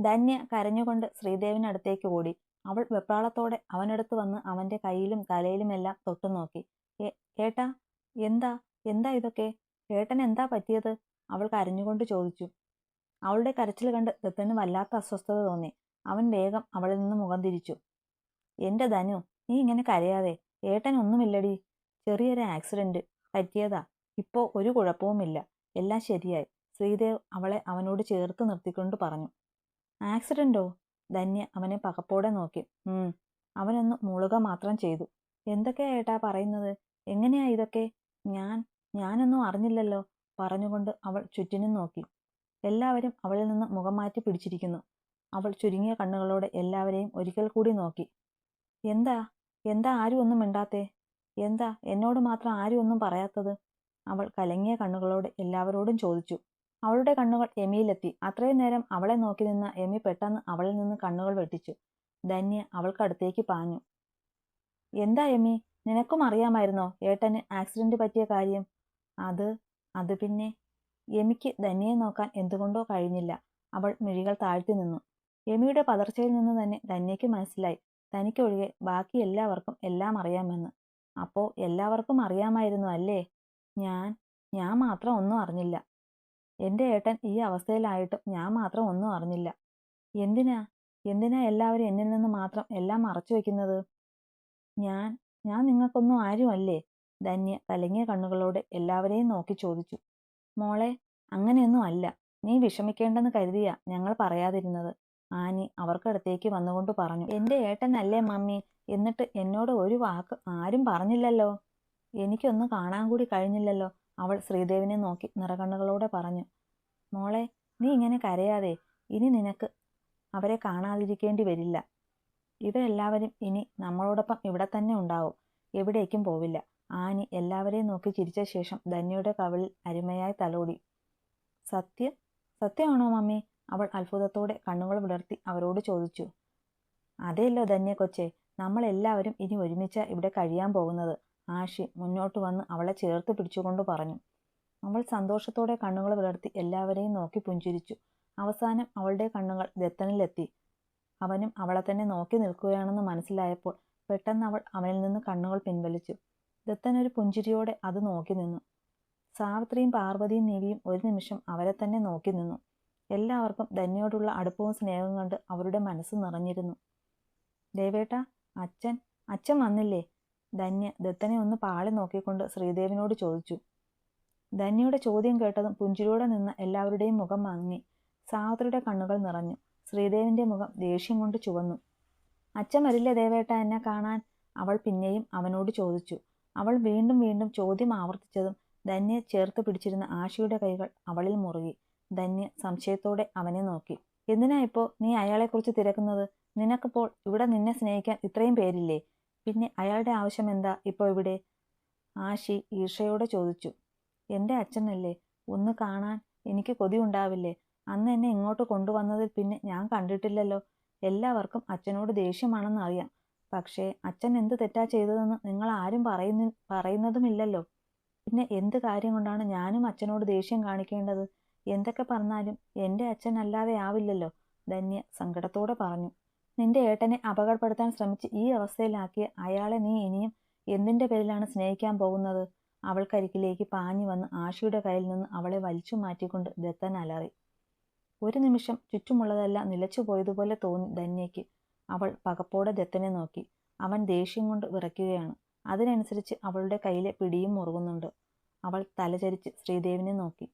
ധന്യ കരഞ്ഞുകൊണ്ട് ശ്രീദേവിനടുത്തേക്ക് ഓടി. അവൾ വെപ്രാളത്തോടെ അവനടുത്ത് വന്ന് അവന്റെ കയ്യിലും തലയിലുമെല്ലാം തൊട്ടു നോക്കി. "ഏ- ഏട്ടാ എന്താ എന്താ ഇതൊക്കെ? ഏട്ടൻ എന്താ പറ്റിയത്? അവൾ കരഞ്ഞുകൊണ്ട് ചോദിച്ചു. അവളുടെ കരച്ചിൽ കണ്ട് ദത്തന് വല്ലാത്ത അസ്വസ്ഥത തോന്നി. അവൻ വേഗം അവളിൽ നിന്ന് മുഖം തിരിച്ചു. എന്റെ ധനു നീ ഇങ്ങനെ കരയാതെ. ഏട്ടൻ ഒന്നുമില്ലടി. ചെറിയൊരു ആക്സിഡന്റ് പറ്റിയതാ. ഇപ്പോ ഒരു കുഴപ്പവുമില്ല. എല്ലാം ശരിയായി. ശ്രീദേവ് അവളെ അവനോട് ചേർത്ത് നിർത്തിക്കൊണ്ട് പറഞ്ഞു. ആക്സിഡന്റോ? ധന്യ അവനെ പകപ്പോടെ നോക്കി. അവനൊന്ന് മുളുക മാത്രം ചെയ്തു. എന്തൊക്കെയാ ഏട്ടാ പറയുന്നത്? എങ്ങനെയാ ഇതൊക്കെ? ഞാൻ ഞാനൊന്നും അറിഞ്ഞില്ലല്ലോ. പറഞ്ഞുകൊണ്ട് അവൾ ചുറ്റിനും നോക്കി. എല്ലാവരും അവളിൽ നിന്ന് മുഖം മാറ്റി പിടിച്ചിരിക്കുന്നു. അവൾ ചുരുങ്ങിയ കണ്ണുകളോടെ എല്ലാവരെയും ഒരിക്കൽ കൂടി നോക്കി. എന്താ? എന്താ ആരും ഒന്നും മിണ്ടാത്തേ? എന്താ? എന്നോട് മാത്രം ആരും ഒന്നും പറയാത്തത്? അവൾ കലങ്ങിയ കണ്ണുകളോടെ എല്ലാവരോടും ചോദിച്ചു. അവളുടെ കണ്ണുകൾ എമിയിലെത്തി അത്രയും നേരം അവളെ നോക്കി നിന്ന എമി പെട്ടെന്ന് അവളിൽ നിന്ന് കണ്ണുകൾ വെട്ടിച്ചു. ധന്യ അവൾക്കടുത്തേക്ക് പാഞ്ഞു. എന്താ എമി നിനക്കും അറിയാമായിരുന്നോ ഏട്ടന് ആക്സിഡന്റ് പറ്റിയ കാര്യം? അത് അത് പിന്നെ എമിക്ക് ധന്യയെ നോക്കാൻ എന്തുകൊണ്ടോ കഴിഞ്ഞില്ല. അവൾ മിഴികൾ താഴ്ത്തി നിന്നു. എമിയുടെ പതർച്ചയിൽ നിന്ന് തന്നെ ധന്യയ്ക്ക് മനസ്സിലായി. തനിക്കൊഴികെ ബാക്കി എല്ലാവർക്കും എല്ലാം അറിയാമെന്ന്. അപ്പോ എല്ലാവർക്കും അറിയാമായിരുന്നു അല്ലേ? ഞാൻ ഞാൻ മാത്രം ഒന്നും അറിഞ്ഞില്ല. എന്റെ ഏട്ടൻ ഈ അവസ്ഥയിലായിട്ടും ഞാൻ മാത്രം ഒന്നും അറിഞ്ഞില്ല. എന്തിനാ? എന്തിനാ എല്ലാവരും എന്നിൽ നിന്ന് മാത്രം എല്ലാം മറച്ചു വെക്കുന്നത്? ഞാൻ ഞാൻ നിങ്ങൾക്കൊന്നും ആരുമല്ലേ? ധന്യ കലങ്ങിയ കണ്ണുകളോടെ എല്ലാവരെയും നോക്കി ചോദിച്ചു. മോളെ അങ്ങനെയൊന്നും അല്ല. നീ വിഷമിക്കേണ്ടെന്ന് കരുതിയ ഞങ്ങൾ പറയാതിരുന്നത്. ആനി അവർക്കടുത്തേക്ക് വന്നുകൊണ്ട് പറഞ്ഞു. എന്റെ ഏട്ടനല്ലേ മമ്മി? എന്നിട്ട് എന്നോട് ഒരു വാക്ക് ആരും പറഞ്ഞില്ലല്ലോ? എനിക്കൊന്നും കാണാൻ കൂടി കഴിഞ്ഞില്ലല്ലോ? അവൾ ശ്രീദേവിനെ നോക്കി നിറകണ്ണുകളോടെ പറഞ്ഞു മോളെ നീ ഇങ്ങനെ കരയാതെ ഇനി നിനക്ക് അവരെ കാണാതിരിക്കേണ്ടി വരില്ല. ഇവരെല്ലാവരും ഇനി നമ്മളോടൊപ്പം ഇവിടെ തന്നെ ഉണ്ടാവും. എവിടേക്കും പോവില്ല ആനി എല്ലാവരെയും നോക്കി ചിരിച്ച ശേഷം ധന്യയുടെ കവിളിൽ അരുമയായി തലോടി. സത്യ സത്യമാണോ മമ്മി അവൾ അത്ഭുതത്തോടെ കണ്ണുകൾ വിടർത്തി അവരോട് ചോദിച്ചു. അതെയല്ലോ ധന്യ കൊച്ചെ നമ്മളെല്ലാവരും ഇനി ഒരുമിച്ച ഇവിടെ കഴിയാൻ പോകുന്നത്. ആഷി മുന്നോട്ട് വന്ന് അവളെ ചേർത്ത് പിടിച്ചുകൊണ്ട് പറഞ്ഞു. അവൾ സന്തോഷത്തോടെ കണ്ണുകൾ വിടർത്തി എല്ലാവരെയും നോക്കി പുഞ്ചിരിച്ചു. അവസാനം അവളുടെ കണ്ണുകൾ ദത്തനിലെത്തി. അവനും അവളെ തന്നെ നോക്കി നിൽക്കുകയാണെന്ന് മനസ്സിലായപ്പോൾ പെട്ടെന്ന് അവൾ അവനിൽ നിന്ന് കണ്ണുകൾ പിൻവലിച്ചു. ദത്തൻ ഒരു പുഞ്ചിരിയോടെ അത് നോക്കി നിന്നു. സാവിത്രിയും പാർവതിയും നീവിയും ഒരു നിമിഷം അവരെ തന്നെ നോക്കി നിന്നു. എല്ലാവർക്കും ധന്യയോടുള്ള അടുപ്പവും സ്നേഹവും കണ്ട് അവരുടെ മനസ്സ് നിറഞ്ഞിരുന്നു. ദേവേട്ട അച്ഛൻ അച്ഛൻ വന്നില്ലേ? ധന്യ ദത്തനെ ഒന്ന് പാളി നോക്കിക്കൊണ്ട് ശ്രീദേവിനോട് ചോദിച്ചു. ധന്യയുടെ ചോദ്യം കേട്ടതും പുഞ്ചിരിയോടെ നിന്ന് എല്ലാവരുടെയും മുഖം മങ്ങി. സാവിത്രിയുടെ കണ്ണുകൾ നിറഞ്ഞു. ശ്രീദേവിന്റെ മുഖം ദേഷ്യം കൊണ്ട് ചുവന്നു. അച്ഛൻ വരില്ലേ ദേവേട്ട എന്നെ കാണാൻ? അവൾ പിന്നെയും അവനോട് ചോദിച്ചു. അവൾ വീണ്ടും വീണ്ടും ചോദ്യം ആവർത്തിച്ചതും ധന്യ ചേർത്ത് പിടിച്ചിരുന്ന ആശയുടെ കൈകൾ അവളിൽ മുറുകി. ധന്യ സംശയത്തോടെ അവനെ നോക്കി. എന്തിനാ ഇപ്പോ നീ അയാളെക്കുറിച്ച് തിരക്കുന്നത്? നിനക്കിപ്പോൾ ഇവിടെ നിന്നെ സ്നേഹിക്കാൻ ഇത്രയും പേരില്ലേ? പിന്നെ അയാളുടെ ആവശ്യം എന്താ? ഇപ്പോൾ ഇവിടെ? ആശി ഈർഷയോടെ ചോദിച്ചു. എന്റെ അച്ഛനല്ലേ? ഒന്ന് കാണാൻ എനിക്ക് കൊതി ഉണ്ടാവില്ലേ? അന്ന് എന്നെ ഇങ്ങോട്ട് കൊണ്ടുവന്നതിൽ പിന്നെ ഞാൻ കണ്ടിട്ടില്ലല്ലോ. എല്ലാവർക്കും അച്ഛനോട് ദേഷ്യമാണെന്ന് അറിയാം. പക്ഷേ അച്ഛൻ എന്ത് തെറ്റാ ചെയ്തതെന്ന് നിങ്ങൾ ആരും പറയുന്ന പറയുന്നതുമില്ലല്ലോ. പിന്നെ എന്ത് കാര്യം കൊണ്ടാണ് ഞാനും അച്ഛനോട് ദേഷ്യം കാണിക്കേണ്ടത്? എന്തൊക്കെ പറഞ്ഞാലും എന്റെ അച്ഛൻ അല്ലാതെ ആവില്ലല്ലോ ധന്യ സങ്കടത്തോടെ പറഞ്ഞു. നിന്റെ ഏട്ടനെ അപകടപ്പെടുത്താൻ ശ്രമിച്ച് ഈ അവസ്ഥയിലാക്കിയ അയാളെ നീ ഇനിയും എന്തിന്റെ പേരിലാണ് സ്നേഹിക്കാൻ പോകുന്നത്? അവൾക്കരികിലേക്ക് പാഞ്ഞു വന്ന് ആഷിയുടെ കയ്യിൽ നിന്ന് അവളെ വലിച്ചു മാറ്റിക്കൊണ്ട് ദത്തൻ അലറി. ഒരു നിമിഷം ചുറ്റുമുള്ളതെല്ലാം നിലച്ചു പോയതുപോലെ തോന്നി ധന്യയ്ക്ക്. അവൾ പകപ്പോടെ ദത്തനെ നോക്കി. അവൻ ദേഷ്യം കൊണ്ട് വിറയ്ക്കുകയാണ്. അതിനനുസരിച്ച് അവളുടെ കയ്യിലെ പിടിയും മുറുകുന്നുണ്ട്. അവൾ തലചരിച്ച് ശ്രീദേവിനെ നോക്കി.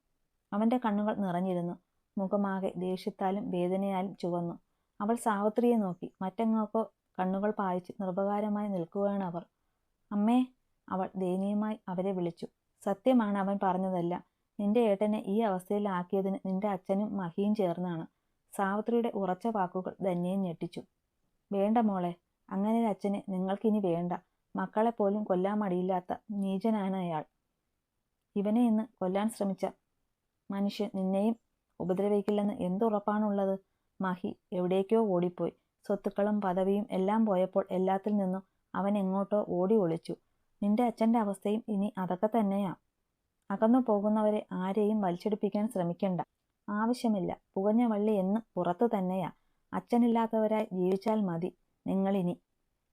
അവന്റെ കണ്ണുകൾ നിറഞ്ഞിരുന്നു. മുഖമാകെ ദേഷ്യത്താലും വേദനയാലും ചുവന്നു. അവൾ സാവിത്രിയെ നോക്കി. മറ്റെങ്ങോക്കോ കണ്ണുകൾ പായിച്ച് നിർഭകാരമായി നിൽക്കുകയാണ് അവർ. അമ്മേ അവൾ ദയനീയമായി അവരെ വിളിച്ചു. സത്യമാണ് അവൻ പറഞ്ഞതല്ല. നിന്റെ ഏട്ടനെ ഈ അവസ്ഥയിലാക്കിയതിന് നിന്റെ അച്ഛനും മഹിയും ചേർന്നാണ്. സാവിത്രിയുടെ ഉറച്ച വാക്കുകൾ ധന്യയെ ഞെട്ടിച്ചു. വേണ്ട മോളെ അങ്ങനെ ഒരു അച്ഛനെ നിങ്ങൾക്കിനി വേണ്ട. മക്കളെ പോലും കൊല്ലാൻ മടിയില്ലാത്ത നീചനാണ് അയാൾ. ഇവനെ ഇന്ന് കൊല്ലാൻ ശ്രമിച്ച മനുഷ്യൻ നിന്നെയും ഉപദ്രവിക്കില്ലെന്ന് എന്തുറപ്പാണുള്ളത്? മഹി എവിടേക്കോ ഓടിപ്പോയി. സ്വത്തുക്കളും പദവിയും എല്ലാം പോയപ്പോൾ എല്ലാത്തിൽ നിന്നും അവൻ എങ്ങോട്ടോ ഓടി ഒളിച്ചു. നിന്റെ അച്ഛന്റെ അവസ്ഥയും ഇനി അതൊക്കെ തന്നെയാ. അകന്നു പോകുന്നവരെ ആരെയും വലിച്ചെടുപ്പിക്കാൻ ശ്രമിക്കണ്ട. ആവശ്യമില്ല. പുകഞ്ഞ വള്ളി എന്ന് പുറത്തു തന്നെയാ. അച്ഛനില്ലാത്തവരായി ജീവിച്ചാൽ മതി. നിങ്ങളിനി.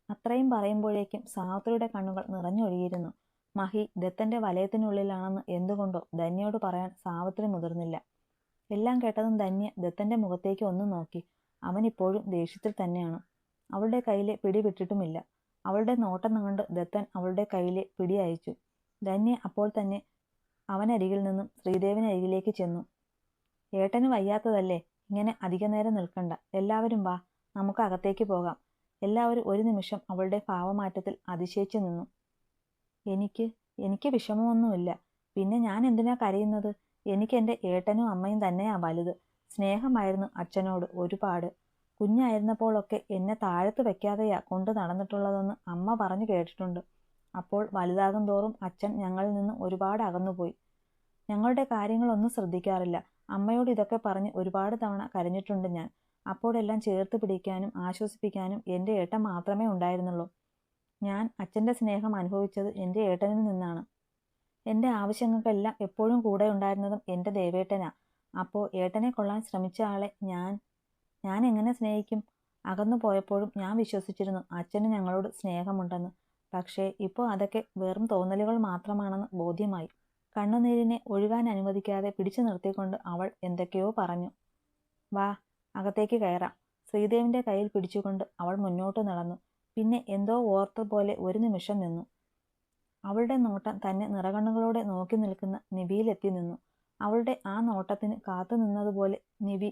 അത്രയും പറയുമ്പോഴേക്കും സാവിത്രിയുടെ കണ്ണുകൾ നിറഞ്ഞൊഴുകിയിരുന്നു. മഹി ദത്തന്റെ വലയത്തിനുള്ളിലാണെന്ന് എന്തുകൊണ്ടോ ധന്യയോട് പറയാൻ സാവിത്രി മുതിർന്നില്ല. എല്ലാം കേട്ടതും ധന്യ ദത്തന്റെ മുഖത്തേക്ക് ഒന്ന് നോക്കി. അവൻ ഇപ്പോഴും ദേഷ്യത്തിൽ തന്നെയാണ്. അവളുടെ കയ്യിലെ പിടി വിട്ടിട്ടുമില്ല. അവളുടെ നോട്ടം കണ്ട് ദത്തൻ അവളുടെ കയ്യിലെ പിടി അയച്ചു. ധന്യ അപ്പോൾ തന്നെ അവനരികിൽ നിന്നും ശ്രീദേവനരികിലേക്ക് ചെന്നു. ഏട്ടന് വയ്യാത്തതല്ലേ? ഇങ്ങനെ അധിക നേരം നിൽക്കണ്ട. എല്ലാവരും വാ. നമുക്ക് അകത്തേക്ക് പോകാം. എല്ലാവരും ഒരു നിമിഷം അവളുടെ ഭാവമാറ്റത്തിൽ അതിശയിച്ചു നിന്നു. എനിക്ക് എനിക്ക് വിഷമമൊന്നുമില്ല. പിന്നെ ഞാൻ എന്തിനാ കരയുന്നത്? എനിക്ക് എന്റെ ഏട്ടനും അമ്മയും തന്നെയാ വലുത്. സ്നേഹമായിരുന്നു അച്ഛനോട് ഒരുപാട്. കുഞ്ഞായിരുന്നപ്പോഴൊക്കെ എന്നെ താഴത്ത് വെക്കാതെയാ കൊണ്ട് നടന്നിട്ടുള്ളതെന്ന് അമ്മ പറഞ്ഞു കേട്ടിട്ടുണ്ട്. അപ്പോൾ വലുതാകും തോറും അച്ഛൻ ഞങ്ങളിൽ നിന്ന് ഒരുപാട് അകന്നുപോയി. ഞങ്ങളുടെ കാര്യങ്ങളൊന്നും ശ്രദ്ധിക്കാറില്ല. അമ്മയോട് ഇതൊക്കെ പറഞ്ഞ് ഒരുപാട് തവണ കരഞ്ഞിട്ടുണ്ട് ഞാൻ. അപ്പോഴെല്ലാം ചേർത്ത് പിടിക്കാനും ആശ്വസിപ്പിക്കാനും എന്റെ ഏട്ടൻ മാത്രമേ ഉണ്ടായിരുന്നുള്ളൂ. ഞാൻ അച്ഛന്റെ സ്നേഹം അനുഭവിച്ചത് എന്റെ ഏട്ടനിൽ നിന്നാണ്. എന്റെ ആവശ്യങ്ങൾക്കെല്ലാം എപ്പോഴും കൂടെ ഉണ്ടായിരുന്നതും എന്റെ ദേവേട്ടനാ. അപ്പോൾ ഏട്ടനെ കൊള്ളാൻ ശ്രമിച്ച ആളെ ഞാൻ ഞാൻ എങ്ങനെ സ്നേഹിക്കും? അകന്നു പോയപ്പോഴും ഞാൻ വിശ്വസിച്ചിരുന്നു അച്ഛന് ഞങ്ങളോട് സ്നേഹമുണ്ടെന്ന്. പക്ഷേ ഇപ്പോൾ അതൊക്കെ വെറും തോന്നലുകൾ മാത്രമാണെന്ന് ബോധ്യമായി. കണ്ണുനീരിനെ ഒഴുകാൻ അനുവദിക്കാതെ പിടിച്ചു നിർത്തിക്കൊണ്ട് അവൾ എന്തൊക്കെയോ പറഞ്ഞു. വാ അകത്തേക്ക് കയറാം. ശ്രീദേവിന്റെ കയ്യിൽ പിടിച്ചുകൊണ്ട് അവൾ മുന്നോട്ട് നടന്നു. പിന്നെ എന്തോ ഓർത്ത പോലെ ഒരു നിമിഷം നിന്നു. അവളുടെ നോട്ടം തന്നെ നിറകണ്ണുകളോടെ നോക്കി നിൽക്കുന്ന നിവിയിലെത്തി നിന്നു. അവളുടെ ആ നോട്ടത്തിന് കാത്തു നിന്നതുപോലെ നിവി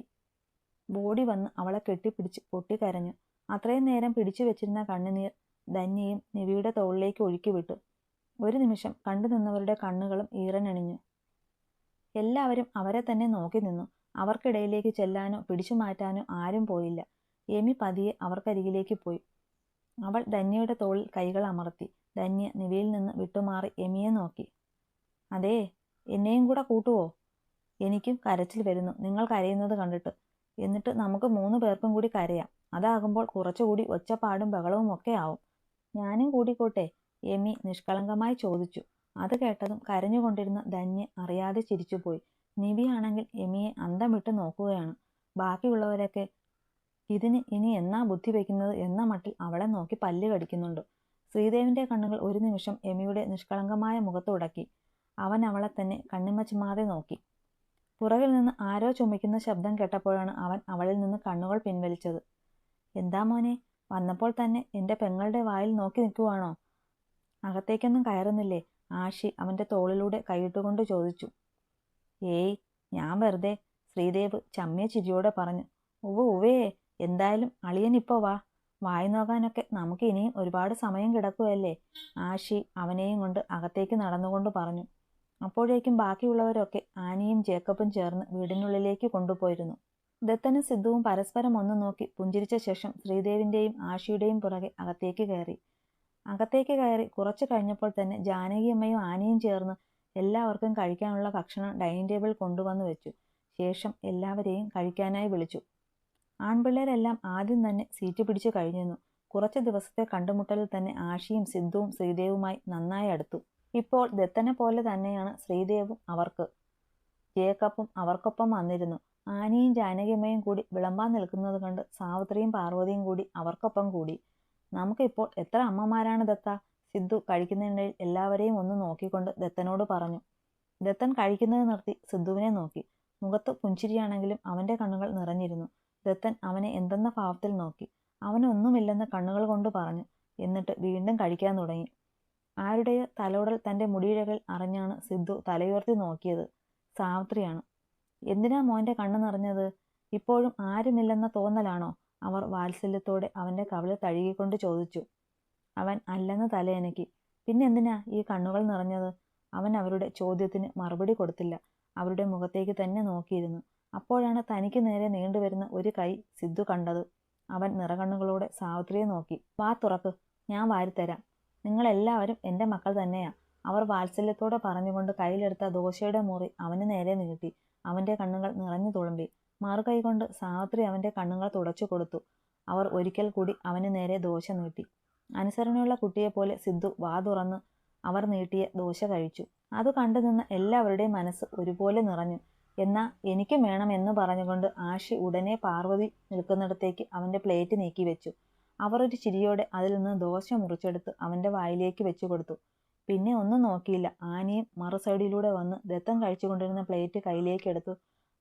ബോഡി വന്ന് അവളെ കെട്ടിപ്പിടിച്ച് പൊട്ടിക്കരഞ്ഞു. അത്രയും നേരം പിടിച്ചു വെച്ചിരുന്ന കണ്ണുനീർ ധന്യയും നിവിയുടെ തോളിലേക്ക് ഒഴുക്കി വിട്ടു. ഒരു നിമിഷം കണ്ടു നിന്നവരുടെ കണ്ണുകളും ഈറനണിഞ്ഞു. എല്ലാവരും അവരെ തന്നെ നോക്കി നിന്നു. അവർക്കിടയിലേക്ക് ചെല്ലാനോ പിടിച്ചു മാറ്റാനോ ആരും പോയില്ല. എമി പതിയെ അവർക്കരികിലേക്ക് പോയി. അവൾ ധന്യയുടെ തോളിൽ കൈകൾ അമർത്തി. ധന്യ നിലയിൽ നിന്ന് വിട്ടുമാറി എമിയെ നോക്കി. അതേ എന്നെയും കൂടെ കൂട്ടുവോ? എനിക്കും കരച്ചിൽ വരുന്നു. നിങ്ങൾ കരയുന്നത് കണ്ടിട്ട്. എന്നിട്ട് നമുക്ക് മൂന്ന് പേർക്കും കൂടി കരയാം. അതാകുമ്പോൾ കുറച്ചുകൂടി ഒച്ചപ്പാടും ബഹളവും ഒക്കെ ആവും. ഞാനും കൂടിക്കോട്ടെ? എമി നിഷ്കളങ്കമായി ചോദിച്ചു. അത് കേട്ടതും കരഞ്ഞുകൊണ്ടിരുന്ന ധന്യ അറിയാതെ ചിരിച്ചുപോയി. നിവിയാണെങ്കിൽ എമിയെ അന്തം വിട്ട് നോക്കുകയാണ്. ബാക്കിയുള്ളവരൊക്കെ ഇതിന് ഇനി എന്നാ ബുദ്ധി വയ്ക്കുന്നത് എന്ന മട്ടിൽ അവളെ നോക്കി പല്ല് കടിക്കുന്നുണ്ട്. ശ്രീദേവിന്റെ കണ്ണുകൾ ഒരു നിമിഷം എമിയുടെ നിഷ്കളങ്കമായ മുഖത്തുടക്കി അവൻ അവളെ തന്നെ കണ്ണിമച്ചുമാതെ നോക്കി. പുറകിൽ നിന്ന് ആരോ ചുമയ്ക്കുന്ന ശബ്ദം കേട്ടപ്പോഴാണ് അവൻ അവളിൽ നിന്ന് കണ്ണുകൾ പിൻവലിച്ചത്. എന്താ മോനെ വന്നപ്പോൾ തന്നെ എന്റെ പെങ്ങളുടെ വായിൽ നോക്കി നിൽക്കുവാണോ? അകത്തേക്കൊന്നും കയറുന്നില്ലേ? ആഷി അവന്റെ തോളിലൂടെ കൈയിട്ടുകൊണ്ട് ചോദിച്ചു. ഏയ് ഞാൻ വെറുതെ ശ്രീദേവ് ചമ്മിയ ചിരിയോടെ പറഞ്ഞു. ഉവ്വ് ഉവ്വേ എന്തായാലും അളിയനിപ്പോ വാ. വായി നോക്കാനൊക്കെ നമുക്ക് ഇനിയും ഒരുപാട് സമയം കിടക്കുമല്ലേ ആഷി അവനെയും കൊണ്ട് അകത്തേക്ക് നടന്നുകൊണ്ട് പറഞ്ഞു. അപ്പോഴേക്കും ബാക്കിയുള്ളവരൊക്കെ ആനിയും ജേക്കബും ചേർന്ന് വീടിനുള്ളിലേക്ക് കൊണ്ടുപോയിരുന്നു. ദത്തനും സിദ്ധുവും പരസ്പരം ഒന്ന് നോക്കി പുഞ്ചിരിച്ച ശേഷം ശ്രീദേവിന്റെയും ആഷിയുടെയും പുറകെ അകത്തേക്ക് കയറി. അകത്തേക്ക് കയറി കുറച്ച് കഴിഞ്ഞപ്പോൾ തന്നെ ജാനകിയമ്മയും ആനയും ചേർന്ന് എല്ലാവർക്കും കഴിക്കാനുള്ള ഭക്ഷണം ഡൈനിങ് ടേബിൾ കൊണ്ടുവന്നു വെച്ചു. ശേഷം എല്ലാവരെയും കഴിക്കാനായി വിളിച്ചു. ആൺപിള്ളേരെല്ലാം ആദ്യം തന്നെ സീറ്റ് പിടിച്ചു കഴിഞ്ഞിരുന്നു. കുറച്ച് ദിവസത്തെ കണ്ടുമുട്ടലിൽ തന്നെ ആഷിയും സിദ്ധുവും ശ്രീദേവുമായി നന്നായി അടുത്തു. ഇപ്പോൾ ദത്തനെ പോലെ തന്നെയാണ് ശ്രീദേവും അവർക്ക്. ജേക്കബും അവർക്കൊപ്പം വന്നിരുന്നു. ആനിയും ജാനകിയമ്മയും കൂടി വിളമ്പാൻ നിൽക്കുന്നത് കണ്ട് സാവിത്രിയും പാർവതിയും കൂടി അവർക്കൊപ്പം കൂടി. നമുക്കിപ്പോൾ എത്ര അമ്മമാരാണ് ദത്ത? സിദ്ധു കഴിക്കുന്നതിനിടയിൽ എല്ലാവരെയും ഒന്ന് നോക്കിക്കൊണ്ട് ദത്തനോട് പറഞ്ഞു. ദത്തൻ കഴിക്കുന്നത് നിർത്തി സിദ്ധുവിനെ നോക്കി. മുഖത്ത് പുഞ്ചിരിയാണെങ്കിലും അവന്റെ കണ്ണുകൾ നിറഞ്ഞിരുന്നു. ദത്തൻ അവനെ എന്തെന്ന ഭാവത്തിൽ നോക്കി. അവനൊന്നുമില്ലെന്ന് കണ്ണുകൾ കൊണ്ട് പറഞ്ഞു. എന്നിട്ട് വീണ്ടും കഴിക്കാൻ തുടങ്ങി. ആരുടെയോ തലോടൽ തന്റെ മുടിയിഴകൾ അറിഞ്ഞാണ് സിദ്ധു തലയുയർത്തി നോക്കിയത്. സാവിത്രിയാണ്. എന്തിനാ മോന്റെ കണ്ണു നിറഞ്ഞത്? ഇപ്പോഴും ആരുമില്ലെന്ന തോന്നലാണോ? അവർ വാത്സല്യത്തോടെ അവന്റെ കവിളിൽ തഴുകിക്കൊണ്ട് ചോദിച്ചു. അവൻ അല്ലെന്ന് തലയനക്കി. പിന്നെന്തിനാ ഈ കണ്ണുകൾ നിറഞ്ഞത്? അവൻ അവരുടെ ചോദ്യത്തിന് മറുപടി കൊടുത്തില്ല. അവരുടെ മുഖത്തേക്ക് തന്നെ നോക്കിയിരുന്നു. അപ്പോഴാണ് തനിക്ക് നേരെ നീണ്ടുവരുന്ന ഒരു കൈ സിദ്ധു കണ്ടത്. അവൻ നിറകണ്ണുകളോടെ സാവിത്രിയെ നോക്കി. വാ തുറക്ക്. ഞാൻ വാരിത്തരാം. നിങ്ങളെല്ലാവരും എന്റെ മക്കൾ തന്നെയാ. അവർ വാത്സല്യത്തോടെ പറഞ്ഞുകൊണ്ട് കയ്യിലെടുത്ത ദോശയുടെ മുറി അവന് നേരെ നീട്ടി. അവന്റെ കണ്ണുകൾ നിറഞ്ഞു തുളുമ്പി. മറുകൈ കൊണ്ട് സാവിത്രി അവന്റെ കണ്ണുകൾ തുടച്ചു കൊടുത്തു. അവർ ഒരിക്കൽ കൂടി അവന് നേരെ ദോശ നീട്ടി. അനുസരണയുള്ള കുട്ടിയെപ്പോലെ സിദ്ധു വാ തുറന്ന് അവർ നീട്ടിയ ദോശ കഴിച്ചു. അത് കണ്ടു നിന്ന എല്ലാവരുടെയും മനസ്സ് ഒരുപോലെ നിറഞ്ഞു. എന്നാ എനിക്കും വേണം എന്ന് പറഞ്ഞുകൊണ്ട് ആഷി ഉടനെ പാർവതി നിൽക്കുന്നിടത്തേക്ക് അവന്റെ പ്ലേറ്റ് നീക്കി വെച്ചു. അവർ ഒരു ചിരിയോടെ അതിൽ നിന്ന് ദോശ മുറിച്ചെടുത്ത് അവന്റെ വായിലേക്ക് വെച്ചു കൊടുത്തു. പിന്നെ ഒന്നും നോക്കിയില്ല. ആനയും മറു സൈഡിലൂടെ വന്ന് ദത്തം കഴിച്ചുകൊണ്ടിരുന്ന പ്ലേറ്റ് കയ്യിലേക്ക് എടുത്തു.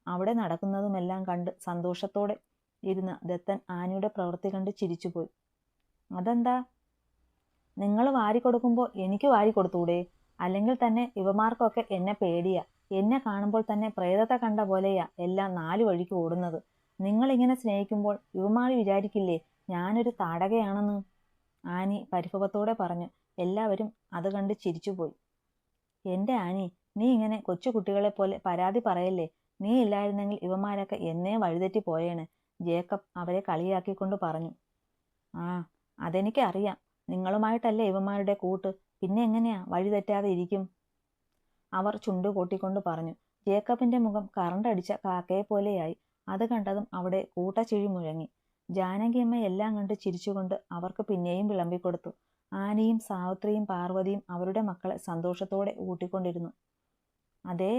അവിടെ നടക്കുന്നതുമെല്ലാം കണ്ട് സന്തോഷത്തോടെ ഇരുന്ന ദത്തൻ ആനയുടെ പ്രവൃത്തി കണ്ട് ചിരിച്ചുപോയി. അതെന്താ? നിങ്ങൾ വാരി കൊടുക്കുമ്പോൾ എനിക്ക് വാരി കൊടുത്തൂടെ അല്ലെങ്കിൽ തന്നെ ഇവമാർക്കൊക്കെ എന്നെ പേടിയാ. എന്നെ കാണുമ്പോൾ തന്നെ പ്രേതത്തെ കണ്ട പോലെയാ എല്ലാം നാലു വഴിക്ക് ഓടുന്നത്. നിങ്ങൾ നിങ്ങളിങ്ങനെ സ്നേഹിക്കുമ്പോൾ യുവമാളി വിചാരിക്കില്ലേ ഞാനൊരു താടകയാണെന്ന്? ആനി പരിഭവത്തോടെ പറഞ്ഞു. എല്ലാവരും അത് കണ്ട് ചിരിച്ചുപോയി. എന്റെ ആനി നീ ഇങ്ങനെ കൊച്ചു കുട്ടികളെ പോലെ പരാതി പറയല്ലേ? നീ ഇല്ലായിരുന്നെങ്കിൽ ഇവമാരൊക്കെ എന്നേ വഴിതെറ്റി പോയേണ് ജേക്കബ് അവരെ കളിയാക്കിക്കൊണ്ട് പറഞ്ഞു. ആ അതെനിക്ക് അറിയാം നിങ്ങളുമായിട്ടല്ലേ ഇവന്മാരുടെ കൂട്ട്. പിന്നെ എങ്ങനെയാ വഴിതെറ്റാതെ ഇരിക്കും? അവർ ചുണ്ടു കൂട്ടിക്കൊണ്ട് പറഞ്ഞു ജേക്കബിന്റെ മുഖം കറണ്ടടിച്ച കാക്കയെ പോലെയായി. അത് കണ്ടതും അവിടെ കൂട്ടച്ചിഴി മുഴങ്ങി. ജാനകിയമ്മ എല്ലാം കണ്ട് ചിരിച്ചുകൊണ്ട് അവർക്ക് പിന്നെയും വിളമ്പിക്കൊടുത്തു. ആനയും സാവിത്രിയും പാർവതിയും അവരുടെ മക്കളെ സന്തോഷത്തോടെ ഊട്ടിക്കൊണ്ടിരുന്നു. അതേ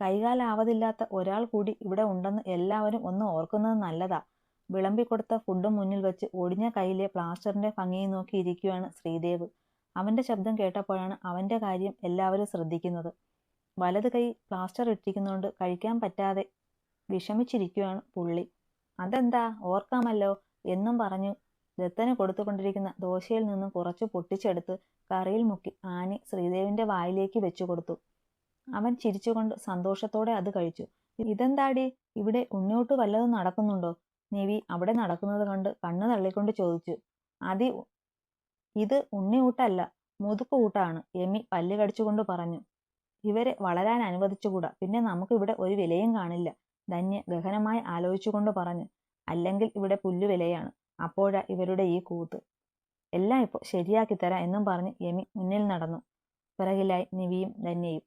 കൈകാലാവതില്ലാത്ത ഒരാൾ കൂടി ഇവിടെ ഉണ്ടെന്ന് എല്ലാവരും ഒന്ന് ഓർക്കുന്നത് നല്ലതാ. വിളമ്പിക്കൊടുത്ത ഫുഡും മുന്നിൽ വെച്ച് ഒടിഞ്ഞ കൈയിലെ പ്ലാസ്റ്ററിന്റെ ഭംഗിയും നോക്കി ഇരിക്കുകയാണ് ശ്രീദേവ്. അവന്റെ ശബ്ദം കേട്ടപ്പോഴാണ് അവന്റെ കാര്യം എല്ലാവരും ശ്രദ്ധിക്കുന്നത്. വലത് കൈ പ്ലാസ്റ്റർ ഇട്ടിരിക്കുന്നതുകൊണ്ട് കഴിക്കാൻ പറ്റാതെ വിഷമിച്ചിരിക്കുകയാണ് പുള്ളി. അതെന്താ? ഓർക്കാമല്ലോ? എന്നും പറഞ്ഞു ദത്തന് കൊടുത്തുകൊണ്ടിരിക്കുന്ന ദോശയിൽ നിന്നും കുറച്ച് പൊട്ടിച്ചെടുത്ത് കറിയിൽ മുക്കി ആനി ശ്രീദേവിന്റെ വായിലേക്ക് വെച്ചു കൊടുത്തു. അവൻ ചിരിച്ചുകൊണ്ട് സന്തോഷത്തോടെ അത് കഴിച്ചു. ഇതെന്താടി? ഇവിടെ ഉണ്ണിയോട്ട് വല്ലതും നടക്കുന്നുണ്ടോ? നിവി അവിടെ നടക്കുന്നത് കണ്ട് കണ്ണു തള്ളിക്കൊണ്ട് ചോദിച്ചു. അതി ഇത് ഉണ്ണിയൂട്ടല്ല മുതുക്കുകൂട്ടാണ് എമി പല്ല് കടിച്ചുകൊണ്ട് പറഞ്ഞു. ഇവരെ വളരാൻ അനുവദിച്ചുകൂടാ? പിന്നെ നമുക്കിവിടെ ഒരു വിലയും കാണില്ല. ധന്യ ഗഹനമായി ആലോചിച്ചുകൊണ്ട് പറഞ്ഞു അല്ലെങ്കിൽ ഇവിടെ പുല്ലു വിലയാണ്. അപ്പോഴാ ഇവരുടെ ഈ കൂത്ത്. എല്ലാം ഇപ്പോൾ ശരിയാക്കി തരാം എന്നും പറഞ്ഞ് യമി മുന്നിൽ നടന്നു. പിറകിലായി നിവിയും ധന്യയും.